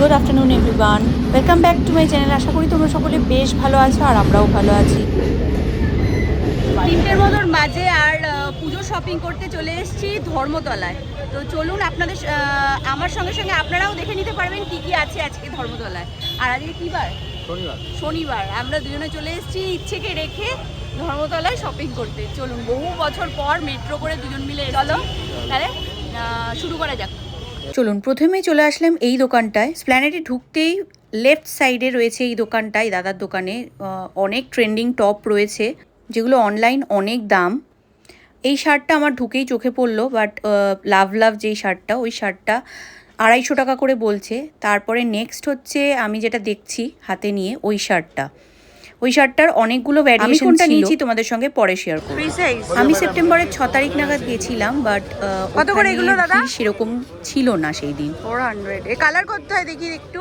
Good afternoon everyone. Welcome back to my channel. আশা করি তোমরা সকলে বেশ ভালো আছো আর আমরাও ভালো আছি। তিনটের মতন মাঝে আর পুজো শপিং করতে চলে এসেছি ধর্মতলায়। তো চলুন আপনাদের আমার সঙ্গে সঙ্গে আপনারাও দেখে নিতে পারবেন কি কি আছে আজকে ধর্মতলায়। আর আজকে কী বার? শনিবার। শনিবার। আমরা দুজনে চলে এসেছি ইচ্ছেকে রেখে ধর্মতলায় শপিং করতে। চলুন বহু বছর পর মেট্রো করে দুজন মিলে চলো। তাহলে শুরু করা যাক। চলুন, প্রথমেই চলে আসলাম এই দোকানটায়। স্প্ল্যানেটে ঢুকতেই লেফট সাইডে রয়েছে এই দোকানটায় দাদার দোকানে। অনেক ট্রেন্ডিং টপ রয়েছে, যেগুলো অনলাইন অনেক দাম। এই শার্টটা আমার ঢুকেই চোখে পড়ল বাট লাভ লাভ যেই শার্টটা, ওই শার্টটা আড়াইশো টাকা করে বলছে। তারপরে নেক্সট হচ্ছে, আমি যেটা দেখছি হাতে নিয়ে, ওই শার্টটা। ওই শার্টটার অনেকগুলো ভ্যারিয়েশন কোনটা নিয়েছি তোমাদের সঙ্গে পরে শেয়ার করব। আমি সেপ্টেম্বরের ছ তারিখ নাগাদ গিয়েছিলাম বাট কত করে এগুলো দাদা? সেরকম ছিল না সেই দিন। ফোর হান্ড্রেড এ কালার করতে হয় দেখি একটু।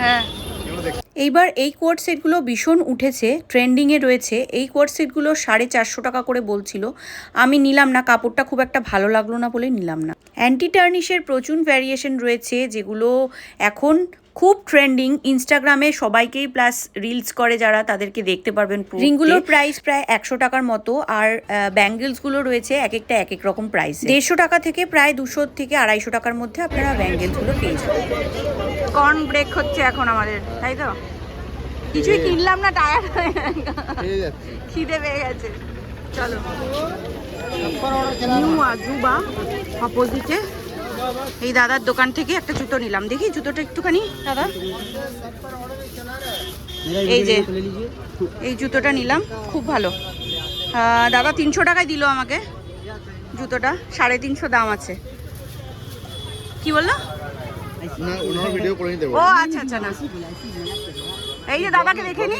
হ্যাঁ এইবার এই কোয়ার্ড সেটগুলো ভীষণ উঠেছে ট্রেন্ডিংয়ে রয়েছে। এই কোয়ার্ড সেটগুলো সাড়ে চারশো টাকা করে বলছিল। আমি নিলাম না কাপড়টা খুব একটা ভালো লাগল না বলে নিলাম না। অ্যান্টি টার্নিশের প্রচুর ভ্যারিয়েশন রয়েছে যেগুলো এখন খুব ট্রেন্ডিং ইনস্টাগ্রামে সবাইকেই প্লাস রিলস করে যারা তাদেরকে দেখতে পারবেন রিংগুলোর প্রাইস প্রায় একশো টাকার মতো আর ব্যাঙ্গেলসগুলো রয়েছে এক একটা এক এক রকম প্রাইস দেড়শো টাকা থেকে প্রায় দুশো থেকে আড়াইশো টাকার মধ্যে আপনারা ব্যাঙ্গেলসগুলো পেয়ে যাবেন। কর্ন ব্রেক হচ্ছে এখন আমাদের তাই তো? কিছুই কিনলাম না টায়ার খিদে পেয়ে গেছে। চলো। নিউ আজুবা অপোজিটে এই দাদার দোকান থেকে একটা জুতো নিলাম। দেখি জুতোটা একটুখানি দাদা? এই যে। এই জুতোটা নিলাম খুব ভালো। দাদা তিনশো টাকায় দিল আমাকে জুতোটা সাড়ে তিনশো দাম আছে। কি বলল? ও আচ্ছা আচ্ছা না। এই যে দাদাকে দেখে নি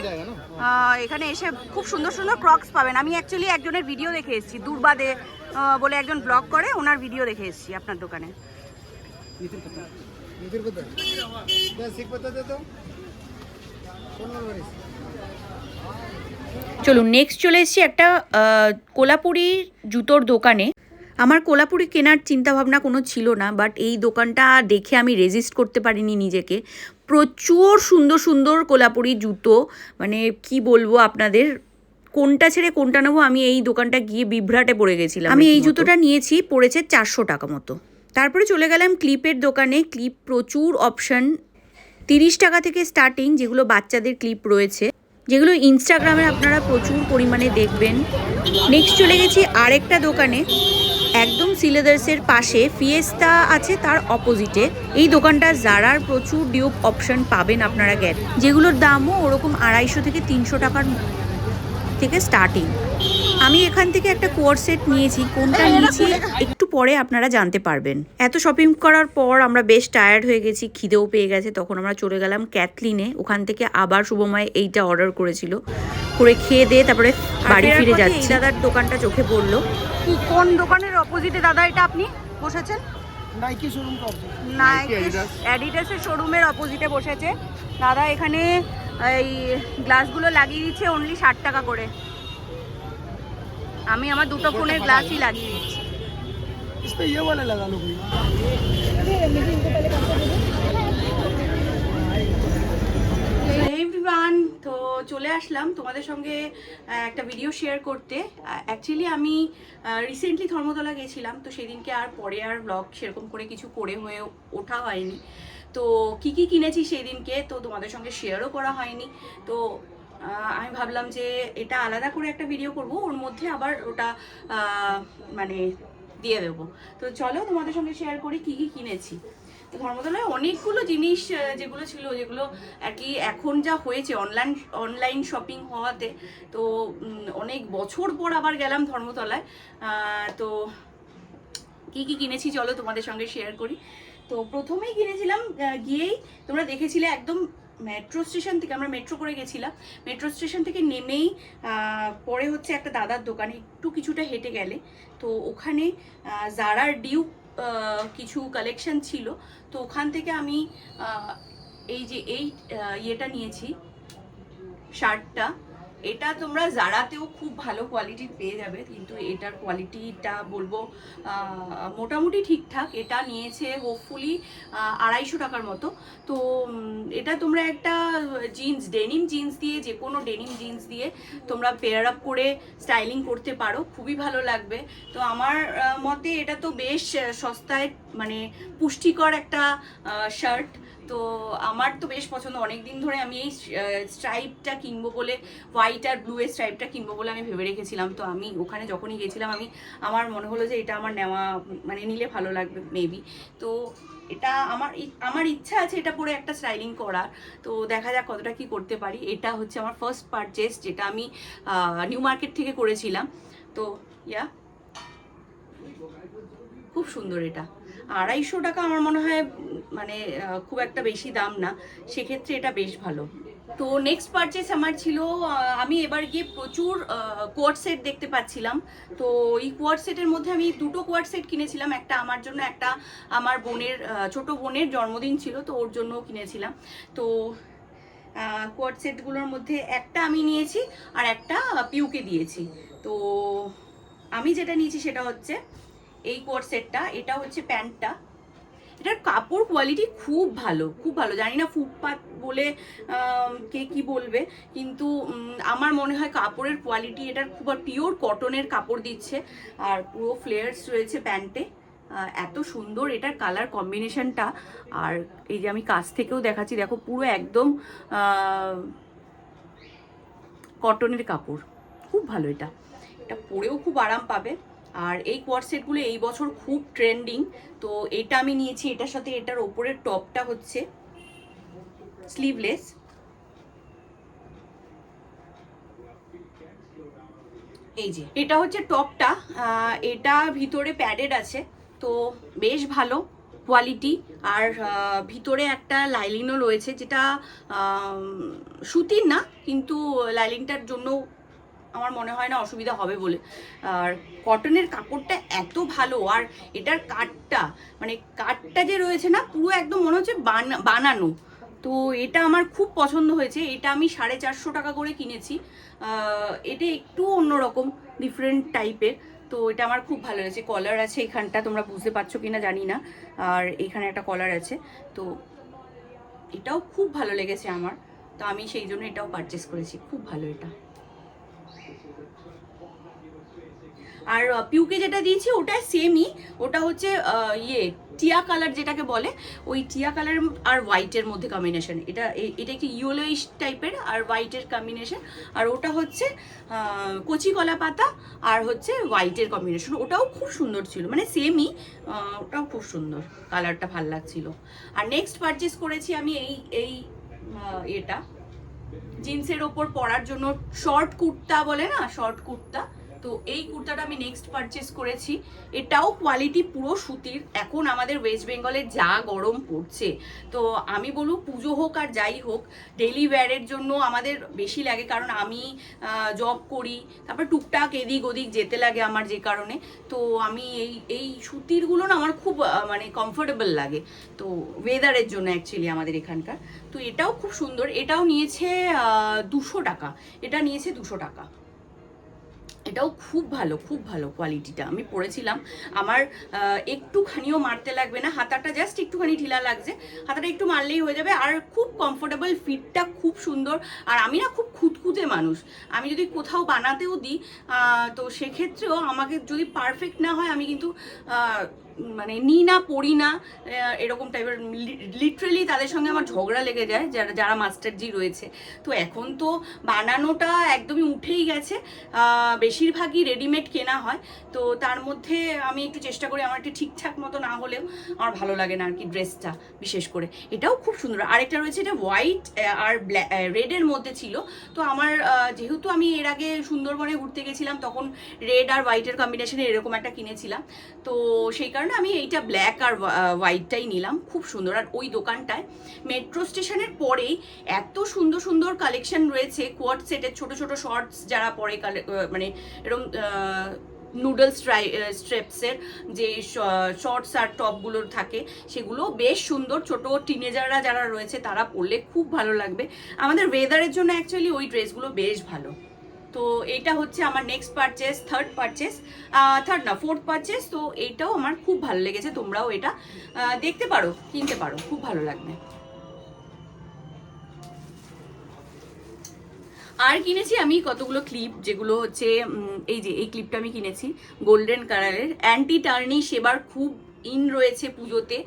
এখানে এসে খুব সুন্দর সুন্দর ক্রক্স পাবেন। আমি অ্যাকচুয়ালি একজনের ভিডিও দেখে এসেছি দুর্বাদে বলে একজন ব্লগ করে ওনার ভিডিও দেখে এসেছি আপনার দোকানে। চলুন নেক্সট চলে এসেছি একটা কোলাপুরি জুতোর দোকানে। আমার কোলাপুরি কেনার চিন্তা ভাবনা কোনো ছিল না বাট এই দোকানটা দেখে আমি রেজিস্ট করতে পারিনি নিজেকে। প্রচুর সুন্দর সুন্দর কোলাপুরি জুতো মানে কি বলব আপনাদের কোনটা ছেড়ে কোনটা নেব আমি এই দোকানটা গিয়ে বিভ্রাটে পড়ে গেছিলাম আমি এই জুতোটা নিয়েছি পড়েছে চারশো টাকা মতো। তারপরে চলে গেলাম ক্লিপের দোকানে ক্লিপ প্রচুর অপশন তিরিশ টাকা থেকে স্টার্টিং যেগুলো বাচ্চাদের ক্লিপ রয়েছে যেগুলো ইনস্টাগ্রামে আপনারা প্রচুর পরিমাণে দেখবেন। নেক্সট চলে গেছি আরেকটা দোকানে। একদম সিলেদার্সের পাশে ফিয়েস্তা আছে, তার অপোজিটে এই দোকানটা জারার প্রচুর ডিউপ অপশন পাবেন আপনারা গেট যেগুলোর দামও ওরকম আড়াইশো থেকে তিনশো টাকার থেকে স্টার্টিং আমি এখান থেকে একটা কোয়ার সেট নিয়েছি কোনটা নিয়েছি একটু পরে আপনারা জানতে পারবেন। এত শপিং করার পর আমরা বেশ টায়ার্ড হয়ে গেছি খিদেও পেয়ে গেছে তখন আমরা চলে গেলাম ক্যাথলিনে ওখান থেকে আবার শুভময় এইটা অর্ডার করেছিল। করে খেয়ে দিয়ে তারপরে বাড়ি ফিরে যাচ্ছি। দাদার দোকানটা চোখে পড়ল। কোন দোকানের অপোজিটে দাদা এটা আপনি বসেছেন? নাইকি শোরুম নাইকি অ্যাডিডাসের শোরুমের অপোজিটে বসেছে। দাদা এখানে এই গ্লাসগুলো লাগিয়ে দিচ্ছে অনলি ষাট টাকা করে। আমি আমার দুটো ফোনের গ্লাসই লাগিয়ে দিচ্ছি इस पे ये वाला लगा लो भैया এভরিওয়ান তো চলে আসলাম তোমাদের সঙ্গে আহ, একটা ভিডিও শেয়ার করতে অ্যাকচুয়ালি আমি রিসেন্টলি ধর্মতলা গেছিলাম তো সেদিনকে আর পরে আর ব্লগ সেরকম করে কিছু করে হয়ে ওঠা হয়নি তো কি কি কিনেছি সেই দিনকে তো তোমাদের সঙ্গে শেয়ারও করা হয়নি তো আহ, আমি ভাবলাম যে এটা আলাদা করে একটা ভিডিও করব, ওর মধ্যে আবার ওটা মানে দিয়ে দেবো। তো চলো তোমাদের সঙ্গে শেয়ার করি কি কি কিনেছি। তো ধর্মতলায় অনেকগুলো জিনিস যেগুলো ছিল, যেগুলো আর কি এখন যা হয়েছে অনলাইন অনলাইন শপিং হওয়াতে, তো অনেক বছর পর আবার গেলাম ধর্মতলায়। তো কি কি কিনেছি চলো তোমাদের সঙ্গে শেয়ার করি। তো প্রথমেই কিনেছিলাম গিয়েই তোমরা দেখেছিলে একদম মেট্রো স্টেশন থেকে আমরা মেট্রো করে গেছিলাম। মেট্রো স্টেশন থেকে নেমেই পরে হচ্ছে একটা দাদার দোকানে একটু কিছুটা হেঁটে গেলে। তো ওখানে জারার ডিউ কিছু কালেকশন ছিল। তো ওখান থেকে আমি এই যে এই ইয়েটা নিয়েছি শার্টটা এটা তোমরা জারাতেও খুব ভালো কোয়ালিটির পেয়ে যাবে, কিন্তু এটার কোয়ালিটিটা বলব মোটামুটি ঠিকঠাক। এটা নিয়েছে হোপফুলি আড়াইশো টাকার মতো। তো এটা তোমরা একটা জিন্স ডেনিম জিন্স দিয়ে, যে কোনো ডেনিম জিন্স দিয়ে তোমরা পেয়ার আপ করে স্টাইলিং করতে পারো। খুবই ভালো লাগবে। তো আমার মতে এটা তো বেশ সস্তায় মানে পুষ্টিকর একটা শার্ট তো আমার তো বেশ পছন্দ। অনেক দিন ধরে আমি এই স্ট্রাইপটা কিনবো বলে হোয়াইট আর ব্লু এর স্ট্রাইপটা কিনবো বলে আমি ভেবে রেখেছিলাম। তো আমি ওখানে যখনই গেছিলাম, আমি, আমার মনে হলো যে এটা আমার নেওয়া মানে নিলে ভালো লাগবে মেবি তো এটা আমার আমার ইচ্ছা আছে এটা পরে একটা স্টাইলিং করার। তো দেখা যাক কতটা কি করতে পারি। এটা হচ্ছে আমার ফার্স্ট পারচেস যেটা আমি নিউ মার্কেট থেকে করেছিলাম। তো ইয়া খুব সুন্দর এটা। আড়াইশো টাকা আমার মনে হয় মানে খুব একটা বেশি দাম না। সেক্ষেত্রে এটা বেশ ভালো। তো নেক্সট পারচেস আমার ছিল আমি এবার গিয়ে প্রচুর কোয়ার্ড সেট দেখতে পাচ্ছিলাম। তো এই কোয়ার্ড সেটের মধ্যে আমি দুটো কোয়ার্ড সেট কিনেছিলাম, একটা আমার জন্য, একটা আমার বোনের ছোট বোনের জন্মদিন ছিল, তো ওর জন্য কিনেছিলাম। তো কোয়ার্ড সেটগুলোর মধ্যে একটা আমি নিয়েছি, আর একটা পিউকে দিয়েছি। তো আমি যেটা নিয়েছি সেটা হচ্ছে এই কোয়ার্ড সেটটা এটা হচ্ছে প্যান্টটা এটার কাপড় কোয়ালিটি খুব ভালো খুব ভালো। জানি না ফুটপাত বলে কে কি বলবে, কিন্তু আমার মনে হয় কাপড়ের কোয়ালিটি এটার খুব পিওর কটনের কাপড় দিচ্ছে। আর পুরো ফ্লেয়ার্স রয়েছে প্যান্টে এত সুন্দর এটার কালার কম্বিনেশনটা আর এই যে আমি কাছ থেকেও দেখাচ্ছি, দেখো পুরো একদম কটনের কাপড়। খুব ভালো এটা। এটা পরেও খুব আরাম পাবে। আর এই কোয়ার সেটগুলো এই বছর খুব ট্রেন্ডিং তো এটা আমি নিয়েছি, এটার সাথে এটার ওপরের টপটা হচ্ছে স্লিভলেস এই যে, এটা হচ্ছে টপটা এটা ভিতরে প্যাডেড আছে, তো বেশ ভালো কোয়ালিটি আর ভিতরে একটা লাইলিনও রয়েছে, যেটা সুতির না, কিন্তু লাইলিনটার জন্য আমার মনে হয় না অসুবিধা হবে বলে। আর কটনের কাপড়টা এত ভালো, আর এটার কাঠটা মানে কাঠটা যে রয়েছে না, পুরো একদম মনে হচ্ছে বানা- বানানো। তো এটা আমার খুব পছন্দ হয়েছে, এটা আমি সাড়ে চারশো টাকা করে কিনেছি। এটা একটু অন্যরকম ডিফারেন্ট টাইপের তো এটা আমার খুব ভালো লেগেছে। কলার আছে এখানটা, তোমরা বুঝতে পারছ কি না জানি না। আর এখানে একটা কলার আছে। তো এটাও খুব ভালো লেগেছে আমার। তো আমি সেই জন্য এটাও পারচেস করেছি। খুব ভালো এটা। আর পিউকে যেটা দিয়েছি ওটা সেমই ওটা হচ্ছে ইয়ে টিয়া কালার যেটাকে বলে, ওই টিয়া কালার আর হোয়াইটের মধ্যে কম্বিনেশন এটা এটা একটি ইয়েলোইশ টাইপের আর হোয়াইটের কম্বিনেশন আর ওটা হচ্ছে কচি কলা পাতা আর হচ্ছে হোয়াইটের কম্বিনেশন ওটাও খুব সুন্দর ছিল। মানে সেমই ওটাও খুব সুন্দর। কালারটা ভালো লাগছিল। আর নেক্সট পারচেস করেছি আমি এই এই এটা জিন্সের ওপর পরার জন্য শর্ট কুর্তা বলে না? শর্ট কুর্তা। তো এই কুর্তাটা আমি নেক্সট পারচেস করেছি। এটাও কোয়ালিটি পুরো সুতির। এখন আমাদের ওয়েস্ট বেঙ্গলে যা গরম পড়ছে। তো আমি বলব পুজো হোক আর যাই হোক ডেলি ওয়্যারের জন্য আমাদের বেশি লাগে। কারণ আমি জব করি, তারপর টুকটাক এদিক ওদিক যেতে লাগে আমার যে কারণে। তো আমি এই এই সুতিরগুলো না আমার খুব মানে কমফোর্টেবল লাগে। তো ওয়েদারের জন্য অ্যাকচুয়ালি আমাদের এখানকার। তো এটাও খুব সুন্দর। এটাও নিয়েছে দুশো টাকা। এটা নিয়েছে দুশো টাকা। এটাও খুব ভালো খুব ভালো কোয়ালিটিটা আমি পরেছিলাম আমার একটুখানিও মারতে লাগবে না, হাতাটা জাস্ট একটুখানি ঢিলা লাগছে, হাতাটা একটু মারলেই হয়ে যাবে, আর খুব কমফোর্টেবল ফিটটা খুব সুন্দর, আর আমি না খুব খুঁতখুঁতে মানুষ। আমি যদি কোথাও বানাতেও দিই তো সেক্ষেত্রেও আমাকে যদি পারফেক্ট না হয়, আমি কিন্তু মানে নিই না, পড়ি না এরকম টাইপের লিটারেলি তাদের সঙ্গে আমার ঝগড়া লেগে যায়, যারা যারা মাস্টারজি রয়েছে। তো এখন তো বানানোটা একদমই উঠেই গেছে। বেশিরভাগই রেডিমেড কেনা হয়। তো তার মধ্যে আমি একটু চেষ্টা করি আমার একটু ঠিকঠাক মতো না হলেও আমার ভালো লাগে না আর কি ড্রেসটা বিশেষ করে। এটাও খুব সুন্দর। আরেকটা রয়েছে, এটা হোয়াইট আর রেডের মধ্যে ছিল। তো আমার যেহেতু আমি এর আগে সুন্দরবনে ঘুরতে গেছিলাম, তখন রেড আর হোয়াইটের কম্বিনেশনে এরকম একটা কিনেছিলাম। তো সেই কারণে আমি এইটা ব্ল্যাক আর হোয়াইটটাই নিলাম। খুব সুন্দর। আর ওই দোকানটায় মেট্রো স্টেশনের পরেই এত সুন্দর সুন্দর কালেকশন রয়েছে। কোয়ার্ট সেটের ছোট ছোট শর্টস যারা পরে মানে এরকম নুডলস ট্রাই স্ট্রেপসের যে শর্টস আর টপগুলো থাকে, সেগুলো বেশ সুন্দর। ছোট টিনেজাররা যারা রয়েছে, তারা পরলে খুব ভালো লাগবে। আমাদের ওয়েদারের জন্য অ্যাকচুয়ালি ওই ড্রেসগুলো বেশ ভালো। তো এটা হচ্ছে আমার next purchase third purchase third না ফোর্থ পারচেস তো এইটাও আমার খুব ভালো লেগেছে, তোমরাও এটা দেখতে পারো, কিনতে পারো, খুব ভালো লাগবে। আর কিনেছি আমি কতগুলো ক্লিপ যেগুলো হচ্ছে এই যে, এই ক্লিপটা আমি কিনেছি গোল্ডেন কালারের অ্যান্টি টার্নিশ এবার খুব ইন রয়েছে পুজোতে।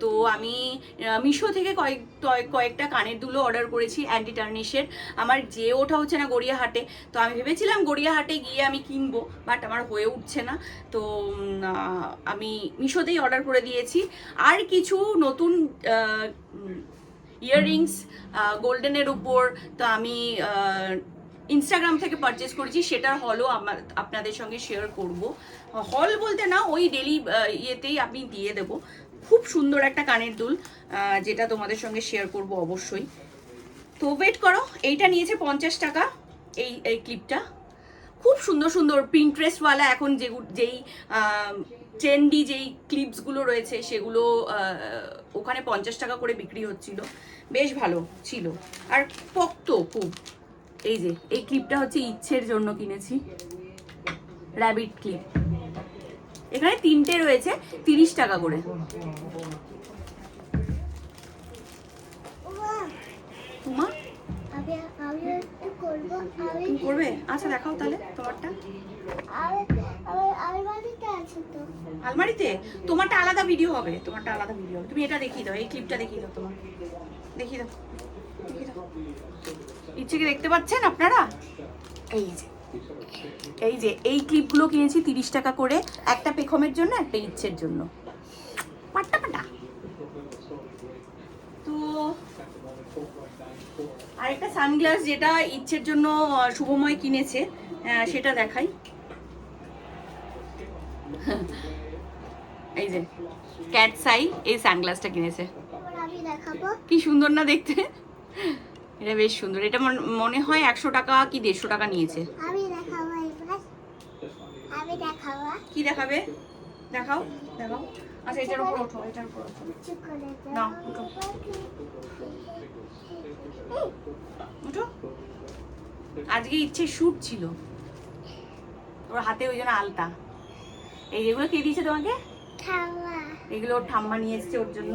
তো আমি মিশো থেকে কয়েক, কয়েক- কয়েকটা কানের দুলো অর্ডার করেছি অ্যান্টি টার্নিশের আমার যে ওঠা হচ্ছে না গড়িয়াহাটে। তো আমি ভেবেছিলাম গড়িয়াহাটে গিয়ে আমি কিনবো বাট আমার হয়ে উঠছে না। তো আমি মিশোতেই অর্ডার করে দিয়েছি। আর কিছু নতুন ইয়াররিংস গোল্ডেনের উপর। তো আমি ইনস্টাগ্রাম থেকে পারচেস করেছি, সেটার হলও আমার আপনাদের সঙ্গে শেয়ার করব। হল বলতে না, ওই ডেলি ইয়েতেই আমি দিয়ে দেব। খুব সুন্দর একটা কানের দুল যেটা তোমাদের সঙ্গে শেয়ার করব অবশ্যই। তো ওয়েট করো, এইটা নিয়েছে পঞ্চাশ টাকা, এই এই ক্লিপটা খুব সুন্দর সুন্দর প্রিন্ট্রেস্টওয়ালা এখন যে যেই ট্রেন্ডি যেই ক্লিপসগুলো রয়েছে, সেগুলো ওখানে পঞ্চাশ টাকা করে বিক্রি হচ্ছিল। বেশ ভালো ছিল। আর পক্ত খুব। এই যে এই ক্লিপটা হচ্ছে ইচ্ছের জন্য কিনেছি। র্যাবিট ক্লিপ এখানে তিনটে রয়েছে তিরিশ টাকা করে। করব আচ্ছা দেখাও তাহলে তোমারটা। আলমারিতে আলমারিতে? তোমারটা আলাদা ভিডিও হবে তোমারটা আলাদা ভিডিও হবে। তুমি এটা দেখিয়ে দাও এই ক্লিপটা দেখিয়ে দাও তোমার। দেখিয়ে দাও দেখিয়ে দাও। কি দেখতে পাচ্ছেন আপনারা? এই যে এই যে এই ক্লিপগুলো কিনেছি তিরিশ টাকা করে একটা পেখমের জন্য একটা ইচ্ছের জন্য। পাট্টা পাটা তো আরেকটা সানগ্লাস যেটা ইচ্ছের জন্য শুভময় কিনেছে সেটা দেখাই। এই যে ক্যাট সাই এই সানগ্লাসটা কিনেছে। কি সুন্দর না দেখতে? এটা বেশ সুন্দর। এটা মন- হয় একশো টাকা কি দেড়শো টাকা নিয়েছে। আমি দেখাবো আমি দেখাবো। কি দেখাবে? দেখাও দেখাও। আচ্ছা এটার উপর ওঠো এটার উপর ওঠো। উঠো। উঠো আজকে ইচ্ছে শুট ছিল। ওর হাতে ওই জন্য আলতা। এই যেগুলো কে দিয়েছে তোমাকে? এগুলো ওর ঠাম্মা নিয়ে এসছে ওর জন্য।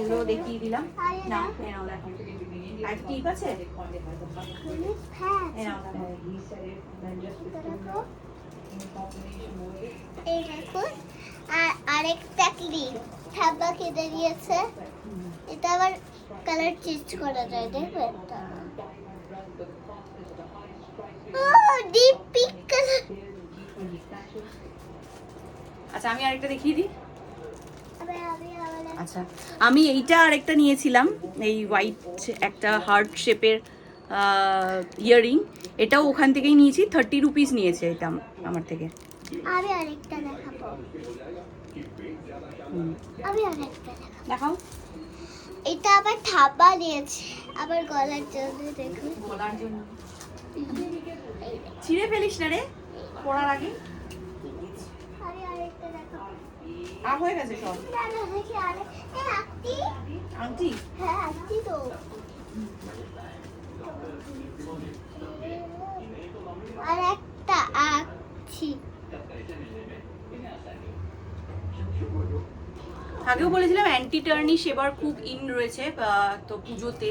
এগুলো দেখিয়ে দিলাম। না এই দেখো। আর টিপ আছে? এই দেখুন আর আরেকটা ক্লিপ ঠাব্বা কেটে দিয়েছে। এটা আবার কালার চেঞ্জ করা যায় দেখবেন আচ্ছা আমি আরেকটা দেখিয়ে দিই। আচ্ছা আমি এইটা আর একটা নিয়েছিলাম এই হোয়াইট একটা হার্ট শেপের ইয়াররিং এটাও ওখান থেকেই নিয়েছি থার্টি রুপিস নিয়েছে এটা আমার থেকে। আমি আরেকটা দেখাবো। আমি আরেকটা দেখাও। এটা আবার থাবা নিয়েছে আবার গলার জন্য দেখুন। বলার জন্য। ছিঁড়ে ফেলিস না রে পড়ার আগে আমি আরেকটা দেখাবো আর হয়ে গেছে সব? আংটি? হ্যাঁ আঁকতি তো আর একটা আঁকছি আগেও বলেছিলাম অ্যান্টি টার্নিশ এবার খুব ইন রয়েছে তো পুজোতে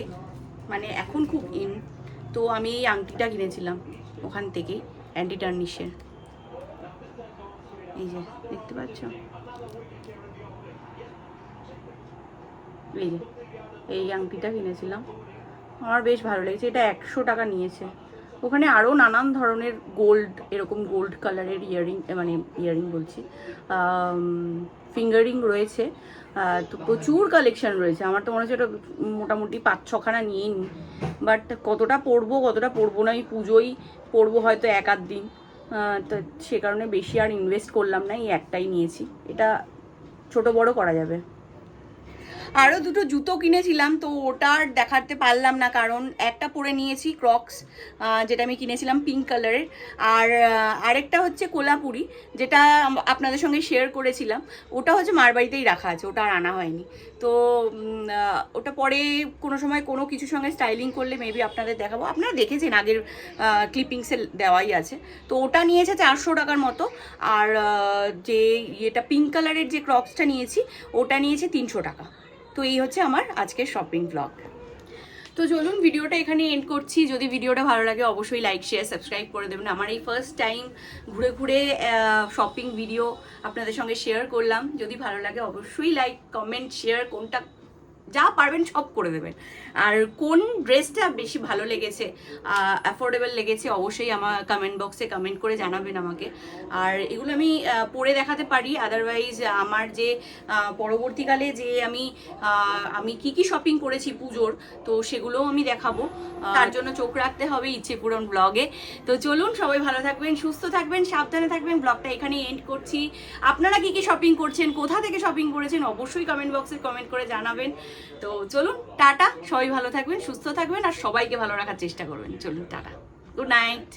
মানে এখন খুব ইন তো আমি এই আংটিটা কিনেছিলাম, ওখান থেকেই অ্যান্টি টার্নিশের এই যে, দেখতে পাচ্ছ? এই যে, এই আংটিটা কিনেছিলাম। আমার বেশ ভালো লেগেছে, এটা একশো টাকা নিয়েছে। ওখানে আরও নানান ধরনের গোল্ড এরকম গোল্ড কালারের ইয়ারিং মানে ইয়ারিং বলছি ফিঙ্গারিং রয়েছে। তো প্রচুর কালেকশন রয়েছে। আমার তো মনে হচ্ছে ওটা মোটামুটি পাঁচ ছখানা নিয়ে নিই বাট কতটা পরবো কতটা পরবো না এই পুজোই পরবো হয়তো এক আধ দিন। তো সে কারণে বেশি আর ইনভেস্ট করলাম না, এই একটাই নিয়েছি। এটা ছোট বড় করা যাবে। আরও দুটো জুতো কিনেছিলাম, তো ওটা আর দেখাতে পারলাম না, কারণ একটা পরে নিয়েছি ক্রক্স যেটা আমি কিনেছিলাম পিঙ্ক কালারের আর আরেকটা হচ্ছে কোলাপুরি, যেটা আপনাদের সঙ্গে শেয়ার করেছিলাম। ওটা হচ্ছে মার বাড়িতেই রাখা আছে, ওটা আর আনা হয়নি। তো ওটা পরে কোনো সময় কোনো কিছুর সঙ্গে স্টাইলিং করলে মেবি আপনাদের দেখাবো। আপনারা দেখেছেন আগের ক্লিপিংসে দেওয়াই আছে। তো ওটা নিয়েছে চারশো টাকার মতো, আর যে ইয়েটা পিঙ্ক কালারের যে ক্রক্সটা নিয়েছি, ওটা নিয়েছে তিনশো টাকা। তো এই হচ্ছে আমার আজকের শপিং ব্লগ তো চলুন ভিডিওটা এখানে এন্ড করছি। যদি ভিডিওটা ভালো লাগে, অবশ্যই লাইক শেয়ার সাবস্ক্রাইব করে দেবেন। আমার এই ফার্স্ট টাইম ঘুরে ঘুরে শপিং ভিডিও আপনাদের সঙ্গে শেয়ার করলাম। যদি ভালো লাগে, অবশ্যই লাইক কমেন্ট শেয়ার কোনটা যা পারবেন সব করে দেবেন। আর কোন ড্রেসটা বেশি ভালো লেগেছে অ্যাফোর্ডেবল লেগেছে, অবশ্যই আমার কমেন্ট বক্সে কমেন্ট করে জানাবেন আমাকে। আর এগুলো আমি পরে দেখাতে পারি। আদারওয়াইজ আমার যে পরবর্তীকালে যে আমি আমি কি কি শপিং করেছি পুজোর, তো সেগুলোও আমি দেখাবো। তার জন্য চোখ রাখতে হবে ইচ্ছে পূরণ ব্লগে তো চলুন, সবাই ভালো থাকবেন, সুস্থ থাকবেন, সাবধানে থাকবেন। ব্লগটা এখানে এন্ড করছি। আপনারা কি কি শপিং করছেন, কোথা থেকে শপিং করেছেন, অবশ্যই কমেন্ট বক্সে কমেন্ট করে জানাবেন। তো চলুন, টাটা। সবাই ভালো থাকবেন, সুস্থ থাকবেন, আর সবাইকে ভালো রাখার চেষ্টা করবেন। চলুন, টাটা। Good night.